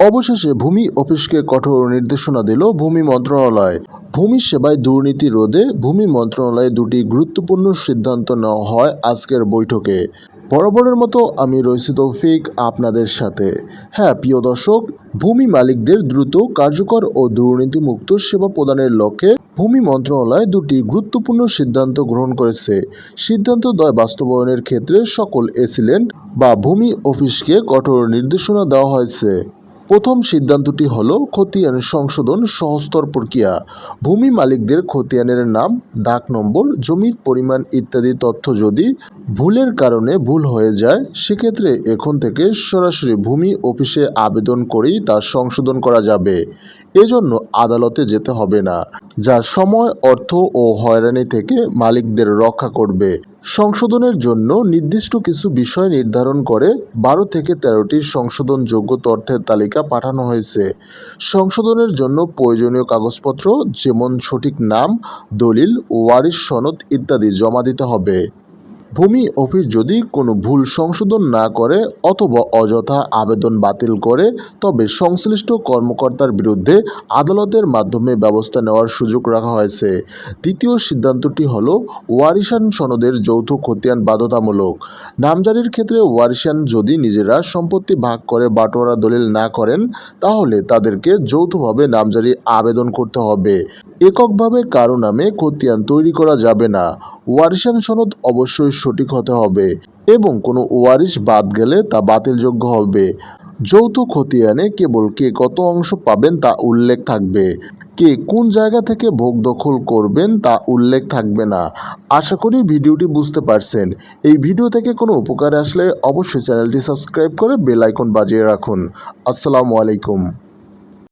অবশেষে ভূমি অফিসকে কঠোর নির্দেশনা দিল ভূমি মন্ত্রণালয়। ভূমি সেবায় দুর্নীতি রোধে ভূমি মন্ত্রণালয়ে দুটি গুরুত্বপূর্ণ সিদ্ধান্ত নেওয়া হয় আজকের বৈঠকে। বরাবরের মতো আমি রয়েছি তৌফিক আপনাদের সাথে। হ্যাঁ প্রিয় দর্শক, ভূমি মালিকদের দ্রুত কার্যকর ও দুর্নীতিমুক্ত সেবা প্রদানের লক্ষ্যে ভূমি মন্ত্রণালয় দুটি গুরুত্বপূর্ণ সিদ্ধান্ত গ্রহণ করেছে। সিদ্ধান্ত দয় বাস্তবায়নের ক্ষেত্রে সকল এসিলেন্ট বা ভূমি অফিসকে কঠোর নির্দেশনা দেওয়া হয়েছে। প্রথম সিদ্ধান্তটি হল খতিয়ান সংশোধন সহস্তর প্রক্রিয়া। ভূমি মালিকদের খতিয়ানের নাম, ডাক নম্বর, জমির পরিমাণ ইত্যাদি তথ্য যদি ভুলের কারণে ভুল হয়ে যায়, সেক্ষেত্রে এখন থেকে সরাসরি ভূমি অফিসে আবেদন করেই তা সংশোধন করা যাবে। এজন্য আদালতে যেতে হবে না, যা সময়, অর্থ ও হয়রানি থেকে মালিকদের রক্ষা করবে। সংশোধনের জন্য নির্দিষ্ট কিছু বিষয় নির্ধারণ করে বারো থেকে তেরোটি সংশোধনযোগ্য তথ্যের তালিকা পাঠানো হয়েছে। সংশোধনের জন্য প্রয়োজনীয় কাগজপত্র, যেমন সঠিক নাম, দলিল, ওয়ারিশ সনদ ইত্যাদি জমা দিতে হবে। ভূমি অফিস যদি কোনো ভুল সংশোধন না করে অথবা অযথা আবেদন বাতিল করে, তবে সংশ্লিষ্ট কর্মকর্তার বিরুদ্ধে আদালতের মাধ্যমে ব্যবস্থা নেওয়ার সুযোগ রাখা হয়েছে। দ্বিতীয় সিদ্ধান্তটি হল ওয়ারিশান সনদের যৌথ খতিয়ান বাধ্যতামূলক। নামজারির ক্ষেত্রে ওয়ারিশান যদি নিজেরা সম্পত্তি ভাগ করে বাটোয়ারা দলিল না করেন, তাহলে তাদেরকে যৌথভাবে নামজারি আবেদন করতে হবে। এককভাবে কারও নামে খতিয়ান তৈরি করা যাবে না। ওয়ারিশান সনদ অবশ্যই সঠিক হতে হবে এবং কোনো ওয়ারিশ বাদ গেলে তা বাতিলযোগ্য হবে। যৌথ খতিয়ানে কেবল কে কত অংশ পাবেন তা উল্লেখ থাকবে। কে কোন জায়গা থেকে ভোগ দখল করবেন তা উল্লেখ থাকবে না। আশা করি ভিডিওটি বুঝতে পারছেন। এই ভিডিও থেকে কোনো উপকার আসলে অবশ্যই চ্যানেলটি সাবস্ক্রাইব করে বেল আইকন বাজিয়ে রাখুন। আসসালামু আলাইকুম।